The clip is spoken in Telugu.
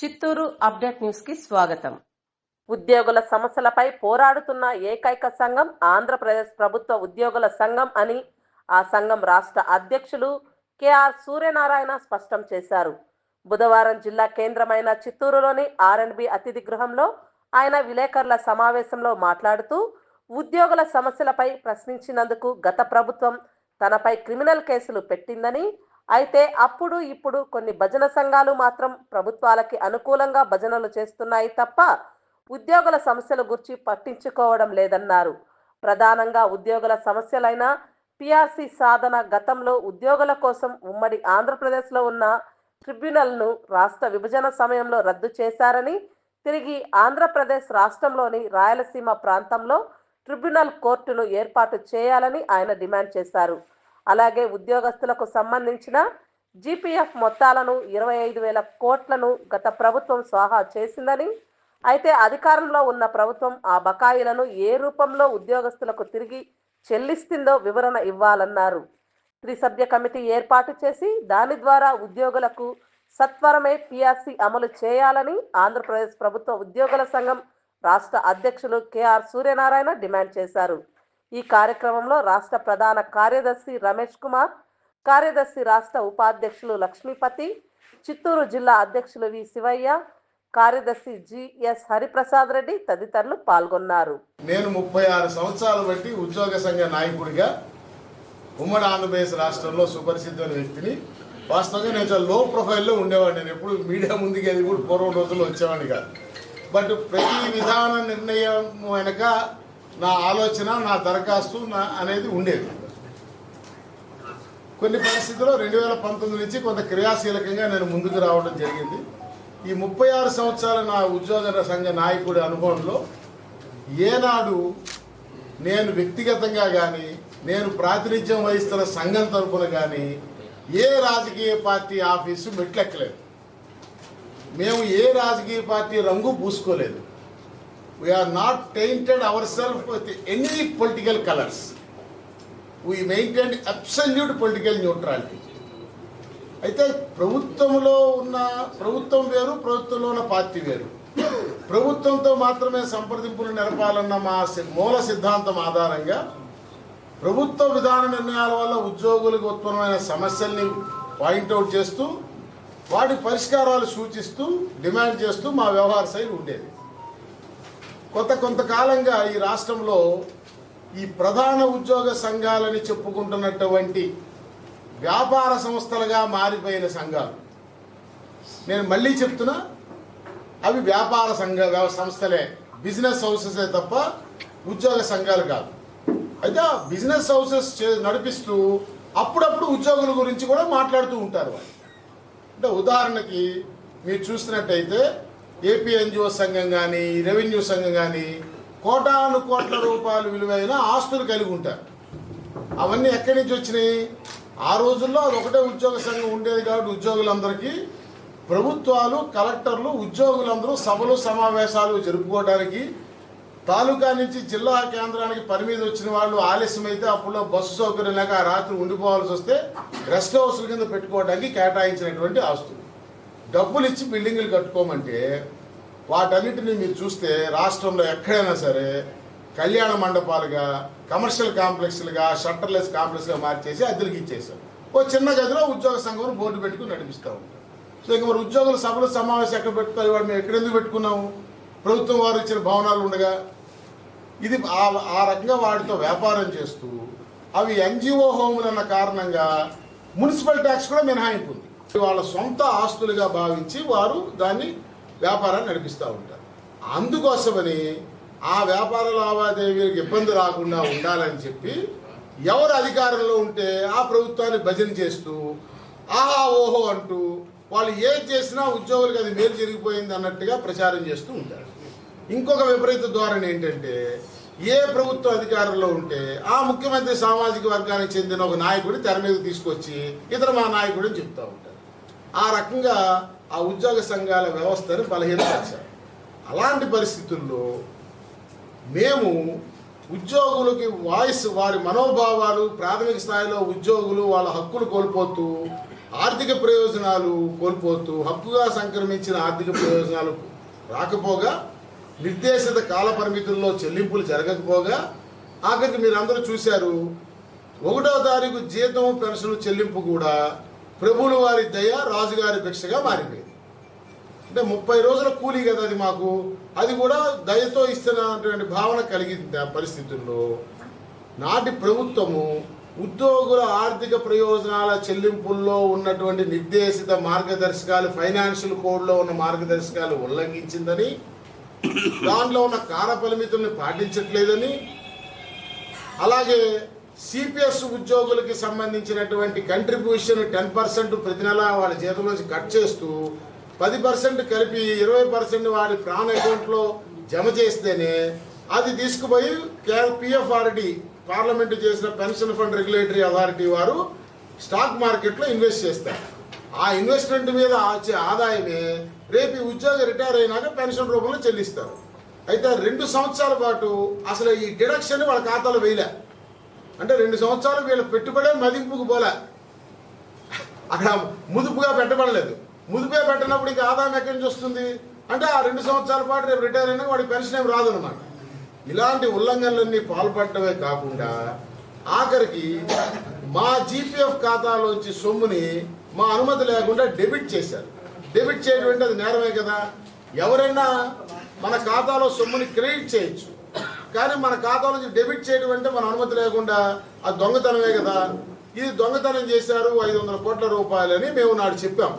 చిత్తూరు అప్డేట్ న్యూస్కి స్వాగతం. ఉద్యోగుల సమస్యలపై పోరాడుతున్న ఏకైక సంఘం ఆంధ్రప్రదేశ్ ప్రభుత్వ ఉద్యోగుల సంఘం అని ఆ సంఘం రాష్ట్ర అధ్యక్షులు కెఆర్ సూర్యనారాయణ స్పష్టం చేశారు. బుధవారం జిల్లా కేంద్రమైన చిత్తూరులోని ఆర్ఎండ్బి అతిథి గృహంలో ఆయన విలేకరుల సమావేశంలో మాట్లాడుతూ ఉద్యోగుల సమస్యలపై ప్రశ్నించినందుకు గత ప్రభుత్వం తనపై క్రిమినల్ కేసులు పెట్టిందని అయితే అప్పుడు ఇప్పుడు కొన్ని భజన సంఘాలు మాత్రం ప్రభుత్వాలకి అనుకూలంగా భజనలు చేస్తున్నాయి తప్ప ఉద్యోగుల సమస్యల గురించి పట్టించుకోవడం లేదన్నారు. ప్రధానంగా ఉద్యోగుల సమస్యలైన పిఆర్సీ సాధన గతంలో ఉద్యోగుల కోసం ఉమ్మడి ఆంధ్రప్రదేశ్లో ఉన్న ట్రిబ్యునల్ను రాష్ట్ర విభజన సమయంలో రద్దు చేశారని తిరిగి ఆంధ్రప్రదేశ్ రాష్ట్రంలోని రాయలసీమ ప్రాంతంలో ట్రిబ్యునల్ కోర్టును ఏర్పాటు చేయాలని ఆయన డిమాండ్ చేశారు. అలాగే ఉద్యోగస్తులకు సంబంధించిన జీపీఎఫ్ మొత్తాలను ఇరవై ఐదు వేల కోట్లను గత ప్రభుత్వం స్వాహా చేసిందని అయితే అధికారంలో ఉన్న ప్రభుత్వం ఆ బకాయిలను ఏ రూపంలో ఉద్యోగస్తులకు తిరిగి చెల్లిస్తుందో వివరణ ఇవ్వాలన్నారు. త్రిసభ్య కమిటీ ఏర్పాటు చేసి దాని ద్వారా ఉద్యోగులకు సత్వరమే పిఆర్సీ అమలు చేయాలని ఆంధ్రప్రదేశ్ ప్రభుత్వ ఉద్యోగుల సంఘం రాష్ట్ర అధ్యక్షులు కెఆర్ సూర్యనారాయణ డిమాండ్ చేశారు. ఈ కార్యక్రమంలో రాష్ట్ర ప్రధాన కార్యదర్శి రమేష్ కుమార్ కార్యదర్శి రాష్ట్ర ఉపాధ్యక్షులు లక్ష్మీపతి చిత్తూరు జిల్లా అధ్యక్షులు వి శివయ్య కార్యదర్శి జిఎస్ హరిప్రసాద్ రెడ్డి తదితరులు పాల్గొన్నారు. నేను ముప్పై ఆరు సంవత్సరాలు బట్టి ఉద్యోగ సంఘ నాయకుడిగా ఉమ్మడి ఆంధ్రప్రదేశ్ రాష్ట్రంలో సుపరిచితమైన వ్యక్తిని. వాస్తవంగా నేను చాలా లో ప్రొఫైల్లో ఉండేవాడిని. నేను ఎప్పుడు మీడియా ముందుకు వెళ్ళి కూడా పూర్వం రోజుల్లో వచ్చేవాడిని కాదు. బట్ ప్రతి విధాన నిర్ణయం వెనక నా ఆలోచన నా దరఖాస్తు నా అనేది ఉండేది. కొన్ని పరిస్థితుల్లో రెండు వేల పంతొమ్మిది నుంచి కొంత క్రియాశీలకంగా నేను ముందుకు రావడం జరిగింది. ఈ ముప్పై ఆరు సంవత్సరాల నా ఉద్యోగ సంఘ నాయకుడి అనుభవంలో ఏనాడు నేను వ్యక్తిగతంగా కానీ నేను ప్రాతినిధ్యం వహిస్తున్న సంఘం తరపున కానీ ఏ రాజకీయ పార్టీ ఆఫీసు మెట్లెక్కలేదు. మేము ఏ రాజకీయ పార్టీ రంగు పూసుకోలేదు. We are not tainted our self with any political colours we maintain absolute political neutrality అయితే ప్రభుత్వంలో ఉన్న ప్రభుత్వం వేరు ప్రభుత్వంలో ఉన్న పార్టీ వేరు. ప్రభుత్వంతో మాత్రమే సంప్రదింపులు నెరపాలన్న మా మూల సిద్ధాంతం ఆధారంగా ప్రభుత్వ విధాన నిర్ణయాల వల్ల ఉద్యోగులకు ఉత్పన్నమైన సమస్యల్ని పాయింట్అవుట్ చేస్తూ వాటి పరిష్కారాలు సూచిస్తూ డిమాండ్ చేస్తూ మా వ్యవహార శైలి ఉండేది. కొంత కొంతకాలంగా ఈ రాష్ట్రంలో ఈ ప్రధాన ఉద్యోగ సంఘాలని చెప్పుకుంటున్నటువంటి వ్యాపార సంస్థలుగా మారిపోయిన సంఘాలు. నేను మళ్ళీ చెప్తున్నా అవి వ్యాపార సంఘ సంస్థలే. బిజినెస్ హౌసెసే తప్ప ఉద్యోగ సంఘాలు కాదు. అయితే బిజినెస్ హౌసెస్ చే- నడిపిస్తూ అప్పుడప్పుడు ఉద్యోగుల గురించి కూడా మాట్లాడుతూ ఉంటారు వాళ్ళు. అంటే ఉదాహరణకి మీరు చూసినట్టయితే ఏపీ ఎన్జిఓ సంఘం కానీ రెవెన్యూ సంఘం కానీ కోటాను కోట్ల రూపాయలు విలువైన ఆస్తులు కలిగి ఉంటారు. అవన్నీ ఎక్కడి నుంచి వచ్చినాయి? ఆ రోజుల్లో అది ఒకటే ఉద్యోగ సంఘం ఉండేది కాబట్టి ఉద్యోగులందరికీ ప్రభుత్వాలు కలెక్టర్లు ఉద్యోగులందరూ సభలు సమావేశాలు జరుపుకోవడానికి తాలూకా నుంచి జిల్లా కేంద్రానికి పని మీద వచ్చిన వాళ్ళు ఆలస్యమైతే అప్పుడు బస్సు సౌకర్యం లేక రాత్రి ఉండిపోవాల్సి వస్తే రెస్ట్ హౌస్ల కింద పెట్టుకోవడానికి కేటాయించినటువంటి ఆస్తులు. డబ్బులు ఇచ్చి బిల్డింగ్లు కట్టుకోమంటే వాటన్నిటిని మీరు చూస్తే రాష్ట్రంలో ఎక్కడైనా సరే కళ్యాణ మండపాలుగా కమర్షియల్ కాంప్లెక్స్లుగా షట్టర్లెస్ కాంప్లెక్స్గా మార్చేసి అద్దెలకి ఇచ్చేసారు ఓ చిన్న గదిలో ఉద్యోగ సంఘం బోర్డు పెట్టుకుని నడిపిస్తూ ఉంటారు. సో ఇక మరి ఉద్యోగుల సభలు సమావేశం ఎక్కడ పెట్టుకోవాలి వాడు మేము ఎక్కడెందుకు పెట్టుకున్నాము? ప్రభుత్వం వారు ఇచ్చిన భవనాలు ఉండగా ఇది ఆ ఆ రకంగా వాటితో వ్యాపారం చేస్తూ అవి ఎన్జిఓ హోములు అన్న కారణంగా మున్సిపల్ ట్యాక్స్ కూడా మినహాయింపు వాళ్ళ సొంత ఆస్తులుగా భావించి వారు దాన్ని వ్యాపారాన్ని నడిపిస్తూ ఉంటారు. అందుకోసమని ఆ వ్యాపార లావాదేవీలకు ఇబ్బంది రాకుండా ఉండాలని చెప్పి ఎవరు అధికారంలో ఉంటే ఆ ప్రభుత్వాన్ని భజన చేస్తూ ఆహా ఓహో అంటూ వాళ్ళు ఏది చేసినా ఉద్యోగులకు అది మేలు జరిగిపోయింది అన్నట్టుగా ప్రచారం చేస్తూ ఉంటారు. ఇంకొక విపరీత ధోరణి ఏంటంటే ఏ ప్రభుత్వ అధికారంలో ఉంటే ఆ ముఖ్యమంత్రి సామాజిక వర్గానికి చెందిన ఒక నాయకుడిని తెర మీద తీసుకొచ్చి ఇతర మా నాయకుడిని చెప్తూ ఉంటారు. ఆ రకంగా ఆ ఉద్యోగ సంఘాల వ్యవస్థను బలహీనపరిచారు. అలాంటి పరిస్థితుల్లో మేము ఉద్యోగులకి వాయిస్ వారి మనోభావాలు ప్రాథమిక స్థాయిలో ఉద్యోగులు వాళ్ళ హక్కులు కోల్పోతూ ఆర్థిక ప్రయోజనాలు కోల్పోతూ హక్కుగా సంక్రమించిన ఆర్థిక ప్రయోజనాలు రాకపోగా నిర్దేశిత కాల పరిమితుల్లో చెల్లింపులు జరగకపోగా ఆఖరికి మీరు అందరూ చూశారు ఒకటో తారీఖు జీతం పెన్షన్ చెల్లింపు కూడా ప్రభువుల వారి దయ రాజుగారి భిక్షగా మారిపోయింది. అంటే ముప్పై రోజుల కూలీ కదా అది మాకు. అది కూడా దయతో ఇస్తున్నటువంటి భావన కలిగింది ఆ పరిస్థితుల్లో. నాటి ప్రభుత్వము ఉద్యోగుల ఆర్థిక ప్రయోజనాల చెల్లింపుల్లో ఉన్నటువంటి నిర్దేశిత మార్గదర్శకాలు ఫైనాన్షియల్ కోడ్లో ఉన్న మార్గదర్శకాలు ఉల్లంఘించిందని దాంట్లో ఉన్న కాల పరిమితుల్ని పాటించట్లేదని అలాగే సిపిఎస్ ఉద్యోగులకి సంబంధించినటువంటి కంట్రిబ్యూషన్ టెన్ పర్సెంట్ ప్రతి నెల వాళ్ళ జీతంలోంచి కట్ చేస్తూ పది పర్సెంట్ కలిపి ఇరవై పర్సెంట్ వాడి ప్రాణ అకౌంట్లో జమ చేస్తేనే అది తీసుకుపోయి పిఎఫ్ఆర్డి పార్లమెంట్ చేసిన పెన్షన్ ఫండ్ రెగ్యులేటరీ అథారిటీ వారు స్టాక్ మార్కెట్లో ఇన్వెస్ట్ చేస్తారు. ఆ ఇన్వెస్ట్మెంట్ మీద వచ్చే ఆదాయమే రేపు ఈ ఉద్యోగి రిటైర్ అయినాక పెన్షన్ రూపంలో చెల్లిస్తారు. అయితే రెండు సంవత్సరాల పాటు అసలు ఈ డిడక్షన్ వాళ్ళ ఖాతాలో వేయలే. అంటే రెండు సంవత్సరాలు వీళ్ళ పెట్టుబడే మదింపుకు పోలే. అక్కడ ముదుపుగా పెట్టబడలేదు. ముదుపుగా పెట్టినప్పుడు ఇంకా ఆదాయం ఎక్కడి నుంచి వస్తుంది? అంటే ఆ రెండు సంవత్సరాల పాటు రేపు రిటైర్ అయినా వాడికి పెన్షన్ ఏమి రాదనమాట ఇలాంటి ఉల్లంఘనలన్నీ పాల్పడటమే కాకుండా ఆఖరికి మా జీపీఎఫ్ ఖాతాలోంచి సొమ్ముని మా అనుమతి లేకుండా డెబిట్ చేశారు. డెబిట్ చేయడం అంటే అది నేరమే కదా? ఎవరైనా మన ఖాతాలో సొమ్ముని క్రెడిట్ చేయొచ్చు. కానీ మన ఖాతా నుంచి డెబిట్ చేయడం అంటే మన అనుమతి లేకుండా అది దొంగతనమే కదా. ఇది దొంగతనం చేశారు ఐదు వందల కోట్ల రూపాయలని మేము నాడు చెప్పాం.